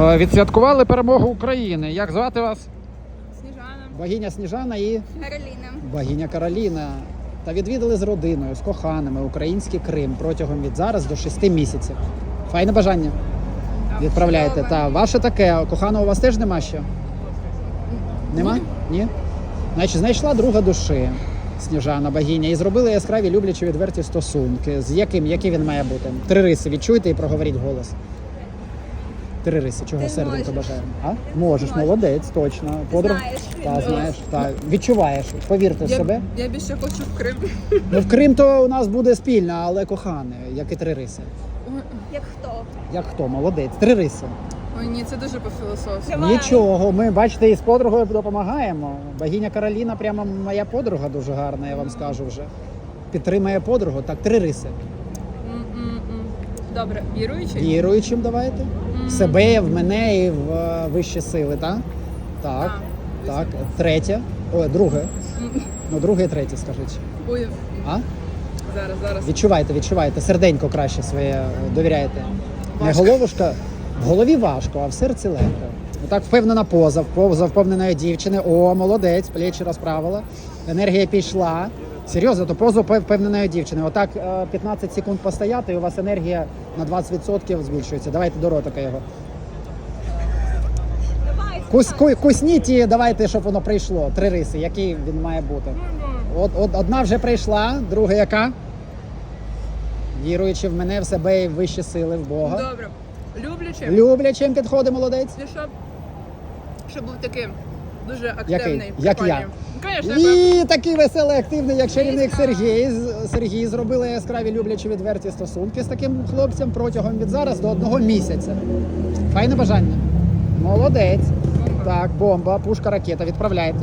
Е, Відсвяткували перемогу України. Як звати вас? Сніжана. Богиня Сніжана і Кароліна. богиня Кароліна. Та відвідали з родиною, з коханими український Крим протягом від зараз до 6 місяців. Файне бажання. Відправляйте. чудово. Та ваше таке, коханого у вас теж нема ще? Нема? Ні? Значить, знайшла друга душі. Сніжана богиня, і зробили яскраві люблячі відверті стосунки. З яким? Який він має бути? Три риси відчуйте і проговоріть голос. Три риси, чого Ти серденько можеш. бажаємо. А? Можеш, Можеш. молодець, точно. Подруг... знаєш. Та, знаєш, та. Відчуваєш, повірте в себе. Я більше хочу в Крим. Ну, в Крим то у нас буде спільна, але кохане, як і три риси. Як хто? Як хто? Молодець, три риси. Ой, ні, це дуже по філософськи. Давай. Нічого, ми бачите, із подругою допомагаємо. Богиня Кароліна, прямо моя подруга дуже гарна, я вам скажу вже. Підтримує подругу. Так, три риси. М-м-м. Добре, віруючий? Віруючим давайте. В себе, в мене і в е, вищі сили, так? Так. А, Так. Третє. О, друге. Ну, друге і третє, скажіть. Ой, А? зараз, зараз. Відчувайте, відчувайте. Серденько краще своє е, довіряєте. Не головушка. В голові важко, а в серці легко. Отак впевнена поза, поза впевненої дівчини. О, молодець, плечі розправила. Енергія пішла. Серйозно, то позу впев- впевненої дівчини. Отак е, 15 секунд постояти, і у вас енергія на 20% збільшується. Давайте до ротика його. Кус, кусніть і давайте, щоб воно прийшло. Три риси, який він має бути. От, от одна вже прийшла, друга яка? Віруючи в мене, в себе і в вищі сили, в Бога. Добре. Люблячий. Люблячим підходить молодець. Ти щоб, щоб був таким дуже Який? активний. Як прикольний. я? Ну, Звісно, І такий веселий, активний, як чарівник Сергій. З- Сергій зробили яскраві люблячі відверті стосунки з таким хлопцем протягом від зараз до одного місяця. Файне бажання. Молодець. Так, бомба, пушка, ракета. Відправляйте.